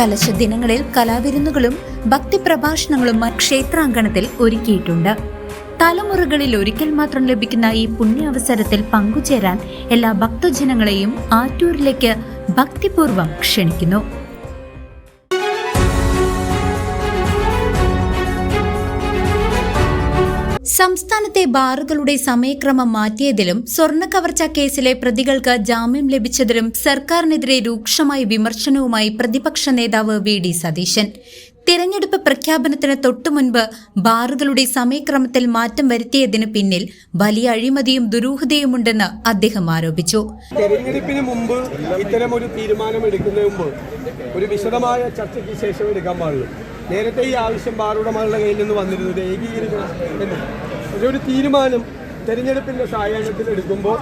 കലശ ദിനങ്ങളിൽ കലാവിരുന്നുകളും ഭക്തിപ്രഭാഷണങ്ങളും ക്ഷേത്രാങ്കണത്തിൽ ഒരുക്കിയിട്ടുണ്ട്. തലമുറകളിൽ ഒരിക്കൽ മാത്രം ലഭിക്കുന്ന ഈ പുണ്യാവസരത്തിൽ പങ്കുചേരാൻ എല്ലാ ഭക്തജനങ്ങളെയും ആറ്റൂരിലേക്ക് ഭക്തിപൂർവം ക്ഷണിക്കുന്നു. സംസ്ഥാനത്തെ ബാറുകളുടെ സമയക്രമം മാറ്റിയതിലും സ്വർണ കവർച്ച കേസിലെ പ്രതികൾക്ക് ജാമ്യം ലഭിച്ചതിലും സർക്കാരിനെതിരെ രൂക്ഷമായ വിമർശനവുമായി പ്രതിപക്ഷ നേതാവ് വി ഡി സതീശൻ. തിരഞ്ഞെടുപ്പ് പ്രഖ്യാപനത്തിന് തൊട്ടുമുൻപ് ബാറുകളുടെ സമയക്രമത്തിൽ മാറ്റം വരുത്തിയതിന് പിന്നിൽ വലിയ അഴിമതിയും ദുരൂഹതയുമുണ്ടെന്ന് അദ്ദേഹം ആരോപിച്ചു. തെരഞ്ഞെടുപ്പിന് മുമ്പ് ഇത്തരം ഒരു തീരുമാനം എടുക്കുന്നതിന് മുമ്പ് ഒരു വിശദമായ ചർച്ചയ്ക്ക് ശേഷം എടുക്കാൻ പാടുള്ളൂ. നേരത്തെ ഈ ആവശ്യം ബാറുടമകളുടെ കയ്യിൽ നിന്ന് വന്നിരുന്നത് ഏകീകരിക്കണം എന്ന്. ഒരു തീരുമാനം തെരഞ്ഞെടുപ്പിന്റെ സായാഹ്യത്തിൽ എടുക്കുമ്പോൾ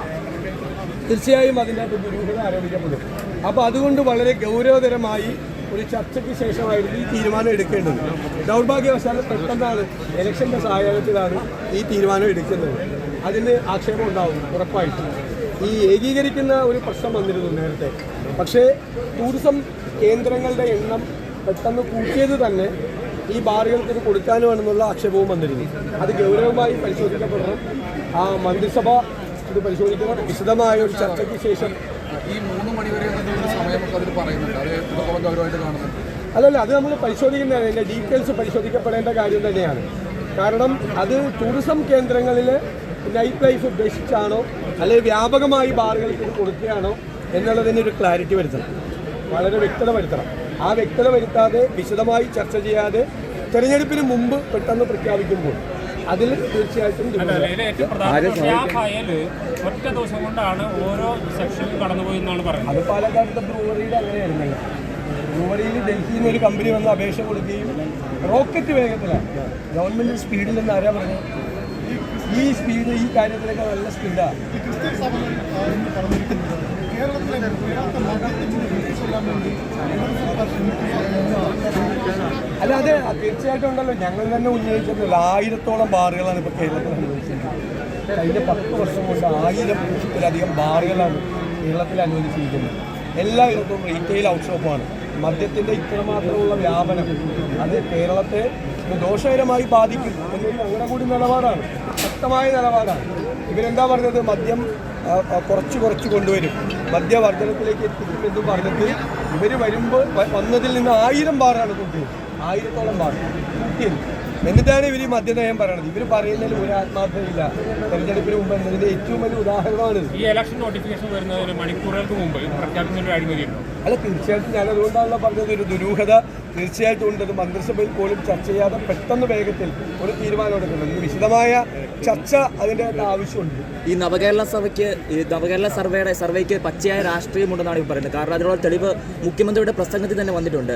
തീർച്ചയായും അതിന്റെ അകത്ത് ദുരൂഹത ആരോപിക്കപ്പെടും. അപ്പോൾ അതുകൊണ്ട് വളരെ ഗൗരവതരമായി ഒരു ചർച്ചയ്ക്ക് ശേഷമായിരുന്നു ഈ തീരുമാനം എടുക്കേണ്ടത്. ദൗർഭാഗ്യവശാൽ പെട്ടെന്നാണ് ഇലക്ഷന്റെ സായാഹ്യത്തിലാണ് ഈ തീരുമാനം എടുക്കുന്നത് അതിന് ആക്ഷേപം ഉണ്ടാവും ഉറപ്പായിട്ടും. ഈ ഏകീകരിക്കുന്ന ഒരു പ്രശ്നം വന്നിരുന്നു നേരത്തെ. പക്ഷേ ടൂറിസം കേന്ദ്രങ്ങളുടെ എണ്ണം പെട്ടെന്ന് കൂട്ടിയത് തന്നെ ഈ ബാറുകൾക്ക് ഇത് കൊടുക്കാനുമാണെന്നുള്ള ആക്ഷേപവും വന്നിരുന്നു. അത് ഗൗരവമായി പരിശോധിക്കപ്പെടണം. ആ മന്ത്രിസഭ ഇത് പരിശോധിക്കണം. വിശദമായ ഒരു ചർച്ചയ്ക്ക് ശേഷം ഈ മൂന്ന് മണി വരെ എന്നുള്ള സമയമൊക്കെ പറയുന്നുണ്ട്. അത് എത്രത്തോളം ഗൗരവമായിട്ട് കാണുന്നുണ്ട്. അല്ലല്ല അത് നമ്മൾ പരിശോധിക്കുന്നതാണ് അതിന്റെ ഡീറ്റെയിൽസ് പരിശോധിക്കപ്പെടേണ്ട കാര്യം തന്നെയാണ്. കാരണം അത് ടൂറിസം കേന്ദ്രങ്ങളിൽ നൈറ്റ് ലൈഫ് ഉദ്ദേശിച്ചാണോ അല്ലെങ്കിൽ വ്യാപകമായി ബാറുകൾക്ക് ഇത് കൊടുക്കുകയാണോ എന്നുള്ളതിന് ഒരു ക്ലാരിറ്റി വരുത്തണം. വളരെ വ്യക്തത വരുത്തണം. ആ വ്യക്തത വരുത്താതെ വിശദമായി ചർച്ച ചെയ്യാതെ തെരഞ്ഞെടുപ്പിന് മുമ്പ് പെട്ടെന്ന് പ്രഖ്യാപിക്കുമ്പോൾ അതിൽ തീർച്ചയായിട്ടും ഏറ്റവും പ്രധാനപ്പെട്ട ഒറ്റ ദിവസം കൊണ്ടാണ് ഓരോ സെക്ഷനും കടന്നുപോയി എന്നാണ് പറയുന്നത്. അത് അങ്ങനെയായിരുന്നല്ലോ. ബ്രൂവറിയിൽ ഡൽഹിയിൽ നിന്ന് ഒരു കമ്പനി വന്ന് അപേക്ഷ കൊടുക്കുകയും റോക്കറ്റ് വേഗത്തിലാണ് ഗവൺമെന്റ് സ്പീഡിൽ നിന്ന് ആരാ പറഞ്ഞു? ഈ സ്പീഡ് ഈ കാര്യത്തിലൊക്കെ നല്ല സ്പീഡാണ് അല്ല അതെ തീർച്ചയായിട്ടും ഉണ്ടല്ലോ. ഞങ്ങൾ തന്നെ ഉന്നയിച്ചിട്ടുള്ള ആയിരത്തോളം ബാറുകളാണ് ഇപ്പോൾ കേരളത്തിൽ അനുവദിച്ചിരിക്കുന്നത്. കഴിഞ്ഞ പത്ത് വർഷം കൊണ്ട് ആയിരം ആയിരത്തിലധികം ബാറുകളാണ് കേരളത്തിൽ അനുവദിച്ചിരിക്കുന്നത്. എല്ലായിടത്തും റീറ്റെയിൽ ഔട്ട്ഷോപ്പാണ് മദ്യത്തിന്റെ ഇത്രമാത്രമുള്ള വ്യാപനം അത് കേരളത്തെ ദോഷകരമായി ബാധിക്കും എന്നൊരു ഞങ്ങളുടെ കൂടി നിലപാടാണ്. ശക്തമായ നിലപാടാണ്. ഇവരെന്താ പറഞ്ഞത്? മദ്യം കുറച്ച് കുറച്ച് കൊണ്ടുവരും. മദ്യവർദ്ധനത്തിലേക്ക് എത്തിക്കുമെന്ന് പറഞ്ഞിട്ട് ഇവർ വരുമ്പോൾ വന്നതിൽ നിന്ന് ആയിരം ബാറാണ് കൂട്ടിയത് ആയിരത്തോളം ബാർ. കൂട്ടിയത് എന്നിട്ടാണ് ഇവർ ഈ മദ്യനയം പറയണത്. ഇവർ പറയുന്നതിൽ ഒരു ആത്മാർത്ഥമില്ല തെരഞ്ഞെടുപ്പിന് മുമ്പ് എന്നതിന്റെ ഏറ്റവും വലിയ ഉദാഹരണമാണ് ഈ ഇലക്ഷൻ നോട്ടിഫിക്കേഷൻ വരുന്നതിന് മണിക്കൂറുകൾക്ക് മുമ്പ് പ്രഖ്യാപിക്കുന്ന ഒരു അഴിമതിയുണ്ടോ അല്ല തീർച്ചയായിട്ടും ഞാൻ അതുകൊണ്ടാണല്ലോ പറഞ്ഞത്. ഒരു ദുരൂഹത തീർച്ചയായിട്ടും ഉണ്ട്. അത് മന്ത്രിസഭയിൽ പോലും ചർച്ച ചെയ്യാതെ പെട്ടെന്ന് വേഗത്തിൽ ഒരു തീരുമാനം എടുക്കുന്നത് വിശദമായ ചർച്ച അതിന്റെ ആവശ്യമുണ്ട്. ഈ നവകേരള സഭയ്ക്ക് ഈ നവകേരള സർവേയുടെ സർവേക്ക് പച്ചയായ രാഷ്ട്രീയമുണ്ടെന്നാണ് ഇപ്പോൾ പറയുന്നത്. കാരണം അതിനുള്ള തെളിവ് മുഖ്യമന്ത്രിയുടെ പ്രസംഗത്തിൽ തന്നെ വന്നിട്ടുണ്ട്.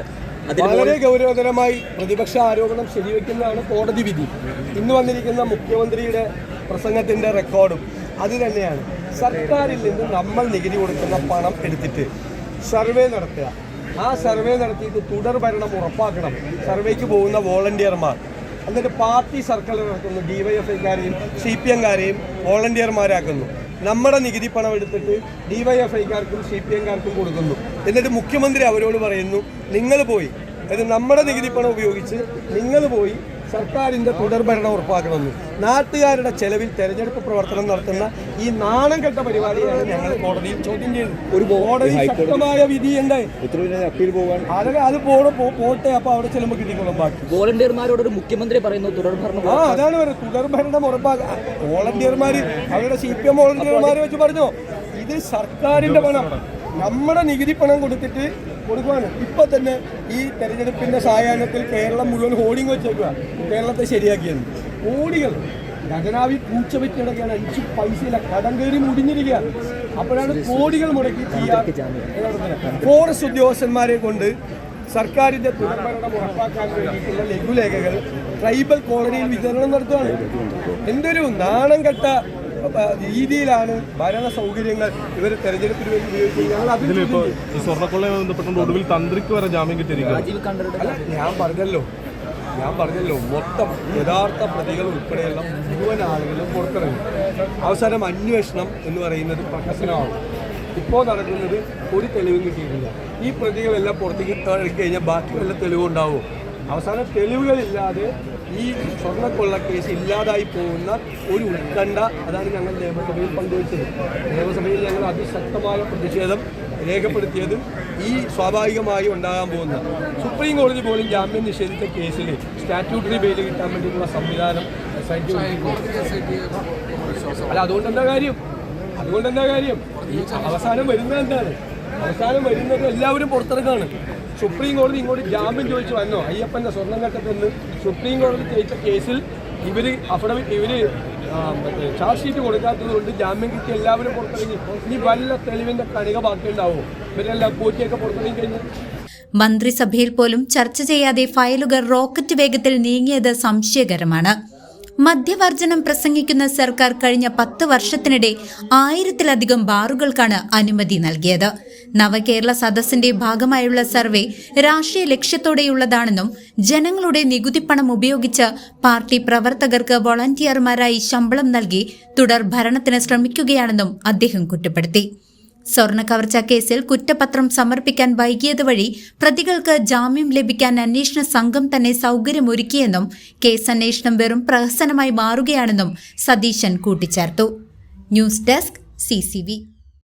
വളരെ ഗൗരവതരമായി പ്രതിപക്ഷ ആരോപണം ശരിവെക്കുന്നതാണ് കോടതി വിധി. ഇന്ന് വന്നിരിക്കുന്ന മുഖ്യമന്ത്രിയുടെ പ്രസംഗത്തിന്റെ റെക്കോർഡും അത് തന്നെയാണ്. സർക്കാരിൽ നിന്ന് നമ്മൾ നികുതി കൊടുക്കുന്ന പണം എടുത്തിട്ട് സർവേ നടത്തുക. ആ സർവേ നടത്തിയിട്ട് തുടർ ഭരണം ഉറപ്പാക്കണം. സർവേക്ക് പോകുന്ന വോളണ്ടിയർമാർ. എന്നിട്ട് പാർട്ടി സർക്കിൾ എഫ് ഡിവൈഎഫ്ഐക്കാരെയും സി പി എംകാരെയും വോളണ്ടിയർമാരാക്കുന്നു. നമ്മുടെ നികുതി പണം എടുത്തിട്ട് ഡിവൈഎഫ്ഐക്കാർക്കും സി പി എംകാർക്കും കൊടുക്കുന്നു. എന്നിട്ട് മുഖ്യമന്ത്രി അവരോട് പറയുന്നു നിങ്ങൾ പോയി. അതായത് നമ്മുടെ നികുതി പണം ഉപയോഗിച്ച് നിങ്ങൾ പോയി സർക്കാരിന്റെ തുടർഭരണം ഉറപ്പാക്കണമെന്ന്. നാട്ടുകാരുടെ ചെലവിൽ തെരഞ്ഞെടുപ്പ് പ്രവർത്തനം നടത്തുന്ന ഈ നാണം കെട്ട പരിപാടിയാണ് ഞങ്ങൾ കോടതിയിൽ ചോദ്യം ചെയ്യുന്നത് ഒരു കോടതി ശക്തമായ വിധി എന്തായി അപ്പീൽ പോകാൻ അതിന് അത് പോടെ പോട്ടെ അപ്പൊ അവിടെ ചെല്ലുമ്പോൾ കിട്ടിക്കോളും ബാക്കി. വോളണ്ടിയർമാരോട് ഒരു മുഖ്യമന്ത്രി പറയുന്നു തുടർഭരണം ആ അതാണ് പറയുന്നത്. തുടർഭരണം ഉറപ്പാക്കുക വോളണ്ടിയർമാര് അവരുടെ സി പി എം വോളണ്ടിയർമാരെ വെച്ച് പറഞ്ഞോ? ഇത് സർക്കാരിന്റെ പണം. നമ്മുടെ നികുതി പണം കൊടുത്തിട്ട് കൊടുക്കുവാണ്. ഇപ്പൊ തന്നെ ഈ തെരഞ്ഞെടുപ്പിന്റെ സായാഹ്നത്തിൽ കേരളം മുഴുവൻ ഹോർഡിംഗ് വെച്ചേക്കുക കേരളത്തെ ശരിയാക്കിയത് ഹോർഡികൾ ഖജനാവി പൂച്ച വെച്ച് കിടക്കുകയാണ് അഞ്ച് പൈസയിലെ കടം കയറി മുടിഞ്ഞിരിക്കുകയാണ് അപ്പോഴാണ് കോടികൾ മുടക്കി ഫോറസ്റ്റ് ഉദ്യോഗസ്ഥന്മാരെ കൊണ്ട് സർക്കാരിന്റെ തുടർഭരണം ഉറപ്പാക്കാൻ വേണ്ടിയിട്ടുള്ള ലഘുലേഖകൾ ട്രൈബൽ കോളനിയിൽ വിതരണം നടത്തുകയാണ് എന്തൊരു നാണം കെട്ട രീതിയിലാണ് ഭരണ സൗകര്യങ്ങൾ ഇവർ തെരഞ്ഞെടുപ്പിന് വേണ്ടി ഉപയോഗിക്കുന്നത്. സ്വർണക്കൊള്ളയുമായി ബന്ധപ്പെട്ടുകൊണ്ട് ഒടുവിൽ തന്ത്രിക്ക് വരെ ജാമ്യം കിട്ടിയിരിക്കുകയാണ് അല്ല ഞാൻ പറഞ്ഞല്ലോ. ഞാൻ പറഞ്ഞല്ലോ മൊത്തം യഥാർത്ഥ പ്രതികൾ ഉൾപ്പെടെയുള്ള മുഴുവൻ ആളുകളും പുറത്തിറങ്ങി. അവസാനം അന്വേഷണം എന്ന് പറയുന്നത് പ്രഹസനമാണ്. ഇപ്പോൾ നടക്കുന്നത് ഒരു തെളിവും കിട്ടിയിട്ടില്ല. ഈ പ്രതികളെല്ലാം പുറത്തേക്ക് ഇറക്കി കഴിഞ്ഞാൽ ബാക്കി വല്ല തെളിവുണ്ടാവും. അവസാനം തെളിവുകളില്ലാതെ ഈ സ്വർണക്കൊള്ള കേസ് ഇല്ലാതായി പോകുന്ന ഒരു ഉത്കണ്ഠ അതാണ് ഞങ്ങൾ നിയമസഭയിൽ പങ്കുവച്ചത്. നിയമസഭയിൽ ഞങ്ങൾ അതിശക്തമായ പ്രതിഷേധം രേഖപ്പെടുത്തിയതും ഈ സ്വാഭാവികമായി ഉണ്ടാകാൻ പോകുന്ന സുപ്രീം കോടതി പോലും ജാമ്യം നിഷേധിച്ച കേസിൽ സ്റ്റാറ്റ്യൂട്ടറി ബെയിൽ കിട്ടാൻ വേണ്ടിയിട്ടുള്ള സംവിധാനം അല്ല അതുകൊണ്ട് എന്താ കാര്യം? അതുകൊണ്ട് എന്താ കാര്യം? അവസാനം വരുന്നത് എന്താണ്? അവസാനം വരുന്നത് എല്ലാവരും പുറത്തിറക്കാണ് സുപ്രീം കോടതി ഇങ്ങോട്ട് ജാമ്യം ചോദിച്ചു വന്നോ? അയ്യപ്പന്റെ സ്വർണം കട്ടത്തിൽ സുപ്രീം കോടതി ചോദിച്ച കേസിൽ ഇവർ അഫിഡവിറ്റ് ഇവർ ചാർജ് ഷീറ്റ് കൊടുക്കാത്തത് കൊണ്ട് ജാമ്യം കിട്ടി എല്ലാവരും പുറത്തിറങ്ങി. ഇനി വല്ല തെളിവിന്റെ കണിക ബാക്കിയുണ്ടാവോ? ഇവരെല്ലാം പോറ്റിയൊക്കെ പുറത്തിറങ്ങി കഴിഞ്ഞാൽ. മന്ത്രിസഭയിൽ പോലും ചർച്ച ചെയ്യാതെ ഫയലുകൾ റോക്കറ്റ് വേഗത്തിൽ നീങ്ങിയത് സംശയകരമാണ്. മദ്യവർജനം പ്രസംഗിക്കുന്ന സർക്കാർ കഴിഞ്ഞ പത്ത് വർഷത്തിനിടെ ആയിരത്തിലധികം ബാറുകൾക്കാണ് അനുമതി നൽകിയത്. നവകേരള സദസ്സിന്റെ ഭാഗമായുള്ള സർവേ രാഷ്ട്രീയ ലക്ഷ്യത്തോടെയുള്ളതാണെന്നും ജനങ്ങളുടെ നികുതിപ്പണം ഉപയോഗിച്ച് പാർട്ടി പ്രവർത്തകർക്ക് വോളണ്ടിയർമാരായി ശമ്പളം നൽകി തുടർ ഭരണത്തിന് ശ്രമിക്കുകയാണെന്നും അദ്ദേഹം കുറ്റപ്പെടുത്തി. സ്വർണ കവർച്ച കേസിൽ കുറ്റപത്രം സമർപ്പിക്കാൻ വൈകിയത് വഴി പ്രതികൾക്ക് ജാമ്യം ലഭിക്കാൻ അന്വേഷണ സംഘം തന്നെ സൗകര്യമൊരുക്കിയെന്നും കേസ് അന്വേഷണം വെറും പ്രഹസനമായി മാറുകയാണെന്നും സതീശൻ കൂട്ടിച്ചേർത്തു. News desk C